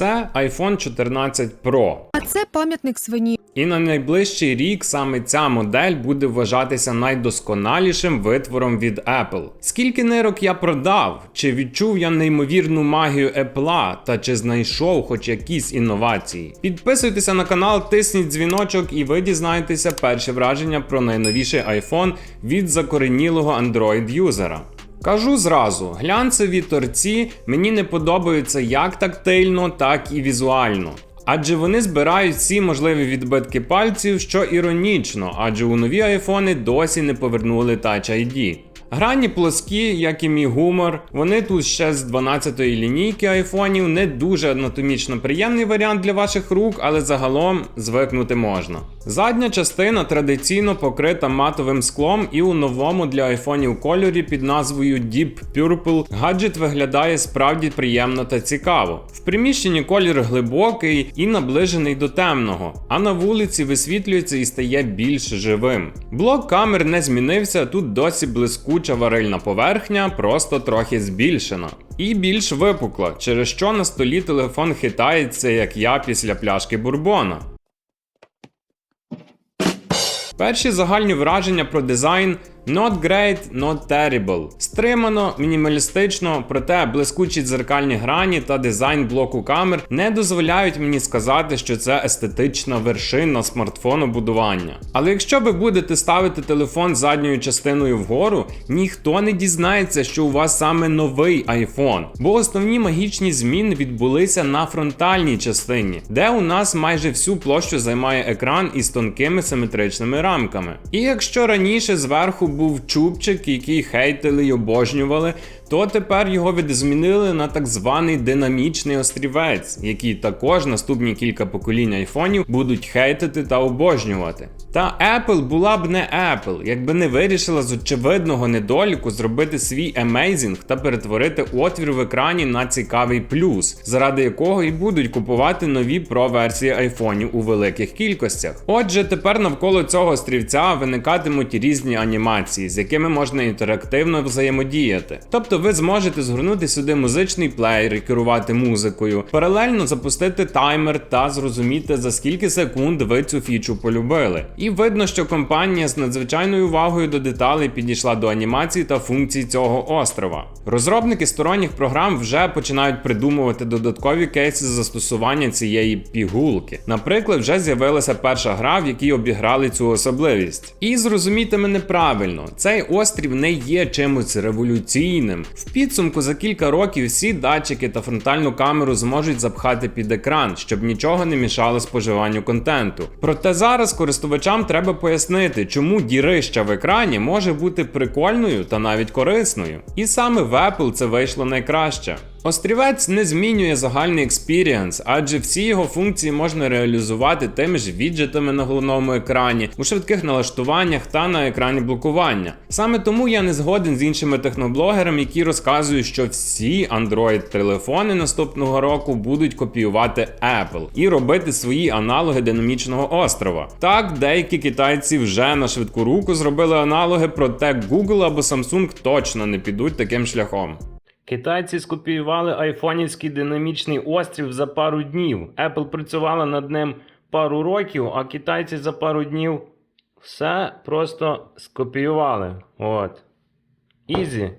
Це iPhone 14 Pro. А це пам'ятник свині. І на найближчий рік саме ця модель буде вважатися найдосконалішим витвором від Apple. Скільки нирок я продав? Чи відчув я неймовірну магію Apple та чи знайшов хоч якісь інновації? Підписуйтеся на канал, тисніть дзвіночок, і ви дізнаєтеся перші враження про найновіший iPhone від закоренілого Android-юзера. Кажу зразу, глянцеві торці мені не подобаються як тактильно, так і візуально. Адже вони збирають всі можливі відбитки пальців, що іронічно, адже у нові айфони досі не повернули Touch ID. Грані плоскі, як і мій гумор, вони тут ще з 12-ї лінійки айфонів, не дуже анатомічно приємний варіант для ваших рук, але загалом звикнути можна. Задня частина традиційно покрита матовим склом, і у новому для айфонів кольорі під назвою Deep Purple гаджет виглядає справді приємно та цікаво. В приміщенні колір глибокий і наближений до темного, а на вулиці висвітлюється і стає більш живим. Блок камер не змінився, тут досі блискуча варильна поверхня, просто трохи збільшена. І більш випукла, через що на столі телефон хитається, як я після пляшки бурбона. Перші загальні враження про дизайн not great, not terrible. Стримано, мінімалістично, проте блискучі дзеркальні грані та дизайн блоку камер не дозволяють мені сказати, що це естетична вершина смартфонобудування. Але якщо ви будете ставити телефон задньою частиною вгору, ніхто не дізнається, що у вас саме новий iPhone, бо основні магічні зміни відбулися на фронтальній частині, де у нас майже всю площу займає екран із тонкими симетричними рамками. І якщо раніше зверху був чубчик, який хейтили й обожнювали, то тепер його видозмінили на так званий динамічний острівець, який також наступні кілька поколінь айфонів будуть хейтити та обожнювати. Та Apple була б не Apple, якби не вирішила з очевидного недоліку зробити свій Amazing та перетворити отвір в екрані на цікавий плюс, заради якого і будуть купувати нові Pro версії айфонів у великих кількостях. Отже, тепер навколо цього острівця виникатимуть різні анімації, з якими можна інтерактивно взаємодіяти. Тобто ви зможете згорнути сюди музичний плеєр і керувати музикою, паралельно запустити таймер та зрозуміти за скільки секунд ви цю фічу полюбили. І видно, що компанія з надзвичайною увагою до деталей підійшла до анімації та функцій цього острова. Розробники сторонніх програм вже починають придумувати додаткові кейси застосування цієї пігулки. Наприклад, вже з'явилася перша гра, в якій обіграли цю особливість. І зрозумійте мене правильно, цей острів не є чимось революційним. В підсумку за кілька років всі датчики та фронтальну камеру зможуть запхати під екран, щоб нічого не мішало споживанню контенту. Проте зараз користувачам треба пояснити, чому дірища в екрані може бути прикольною та навіть корисною. І саме в Apple це вийшло найкраще. Острівець не змінює загальний експірієнс, адже всі його функції можна реалізувати тими ж віджитами на головному екрані, у швидких налаштуваннях та на екрані блокування. Саме тому я не згоден з іншими техноблогерами, які розказують, що всі Android-телефони наступного року будуть копіювати Apple і робити свої аналоги динамічного острова. Так, деякі китайці вже на швидку руку зробили аналоги, проте Google або Samsung точно не підуть таким шляхом. Китайці скопіювали айфонівський динамічний острів за пару днів. Apple працювала над ним пару років, а китайці за пару днів все просто скопіювали. От. Ізі.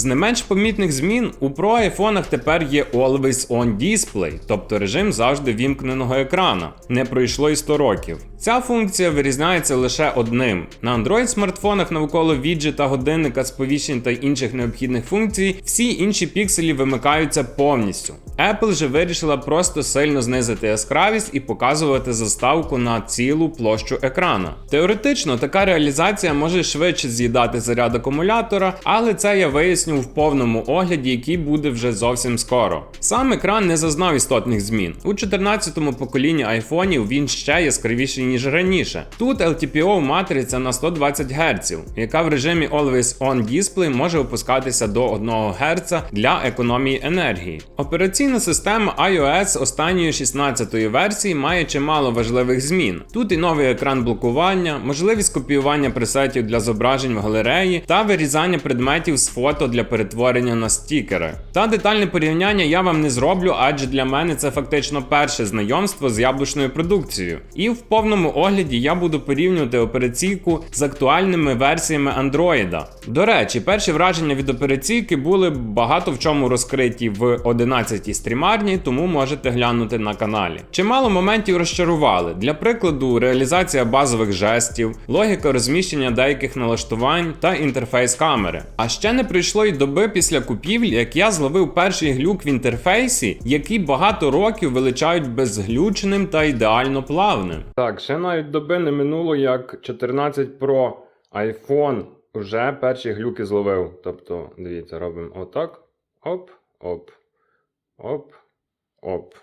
З не менш помітних змін у Pro айфонах тепер є Always On Display, тобто режим завжди вімкненого екрана. Не пройшло й 100 років. Ця функція вирізняється лише одним. На Android смартфонах навколо віджета, годинника, сповіщень та інших необхідних функцій, всі інші пікселі вимикаються повністю. Apple же вирішила просто сильно знизити яскравість і показувати заставку на цілу площу екрана. Теоретично така реалізація може швидше з'їдати заряд акумулятора, але це я виясню в повному огляді, який буде вже зовсім скоро. Сам екран не зазнав істотних змін. У 14-му поколінні айфонів він ще яскравіший ніж раніше. Тут LTPO матриця на 120 Гц, яка в режимі Always On Display може опускатися до 1 Гц для економії енергії. Операційна система iOS останньої 16-ї версії має чимало важливих змін. Тут і новий екран блокування, можливість копіювання пресетів для зображень в галереї та вирізання предметів з фото для перетворення на стікери. Та детальне порівняння я вам не зроблю, адже для мене це фактично перше знайомство з яблучною продукцією. І в повному огляді я буду порівнювати операційку з актуальними версіями Android. До речі, перші враження від операційки були багато в чому розкриті в 11-й стрімарні, тому можете глянути на каналі. Чимало моментів розчарували. Для прикладу, реалізація базових жестів, логіка розміщення деяких налаштувань та інтерфейс камери. А ще не пройшло й доби після купівлі, як я зловив перший глюк в інтерфейсі, який багато років величають безглючним та ідеально плавним. Так, ще навіть доби не минуло, як 14 Pro iPhone вже перші глюки зловив. Тобто, дивіться, робимо отак. Оп, оп, оп, оп.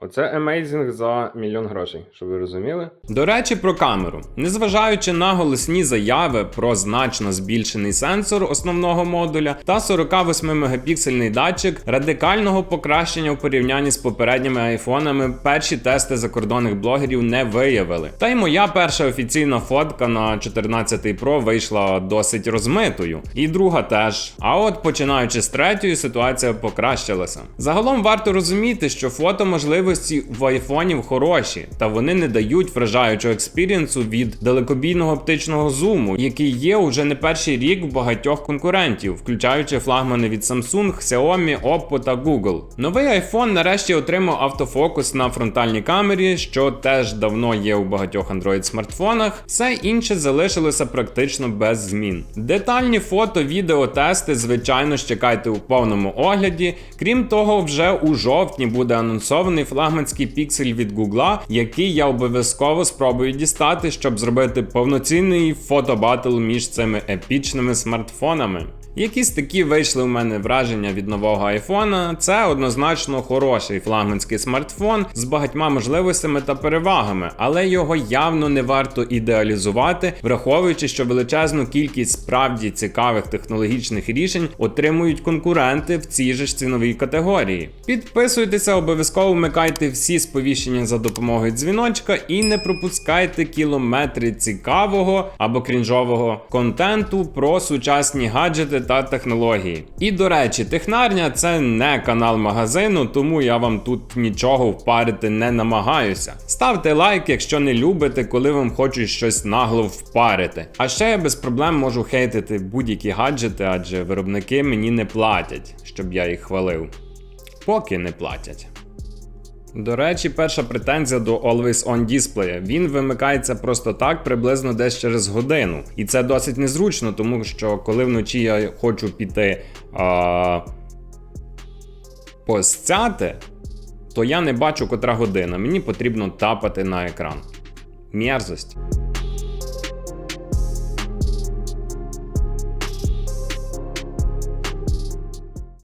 Оце емейзинг за мільйон грошей, щоб ви розуміли. До речі, про камеру. Незважаючи на голосні заяви про значно збільшений сенсор основного модуля та 48 мегапіксельний датчик, радикального покращення у порівнянні з попередніми айфонами перші тести закордонних блогерів не виявили. Та й моя перша офіційна фотка на 14 Pro вийшла досить розмитою. І друга теж. А от починаючи з третьої, ситуація покращилася. Загалом варто розуміти, що фото можливості в айфонів хороші, та вони не дають вражаючого експірієнсу від далекобійного оптичного зуму, який є уже не перший рік в багатьох конкурентів, включаючи флагмани від Samsung, Xiaomi, Oppo та Google. Новий iPhone нарешті отримав автофокус на фронтальній камері, що теж давно є у багатьох Android смартфонах. Все інше залишилося практично без змін. Детальні фото, відео, тести, звичайно ж чекайте у повному огляді. Крім того, вже у жовтні буде анонсований флагманський піксель від Google, який я обов'язково спробую дістати, щоб зробити повноцінний фотобатл між цими епічними смартфонами. Якісь такі вийшли у мене враження від нового айфона. Це однозначно хороший флагманський смартфон з багатьма можливостями та перевагами, але його явно не варто ідеалізувати, враховуючи, що величезну кількість справді цікавих технологічних рішень отримують конкуренти в цій же ж ціновій категорії. Підписуйтеся, обов'язково вмикайте всі сповіщення за допомогою дзвіночка і не пропускайте кілометри цікавого або крінжового контенту про сучасні гаджети та технології. І до речі, технарня це не канал магазину, тому я вам тут нічого впарити не намагаюся. Ставте лайк, якщо не любите, коли вам хочуть щось нагло впарити. А ще я без проблем можу хейтити будь-які гаджети, адже виробники мені не платять, щоб я їх хвалив. Поки не платять. До речі, перша претензія до Always On Display. Він вимикається просто так, приблизно десь через годину. І це досить незручно, тому що коли вночі я хочу піти а, постяти, то я не бачу котра година. Мені потрібно тапати на екран. Мерзость.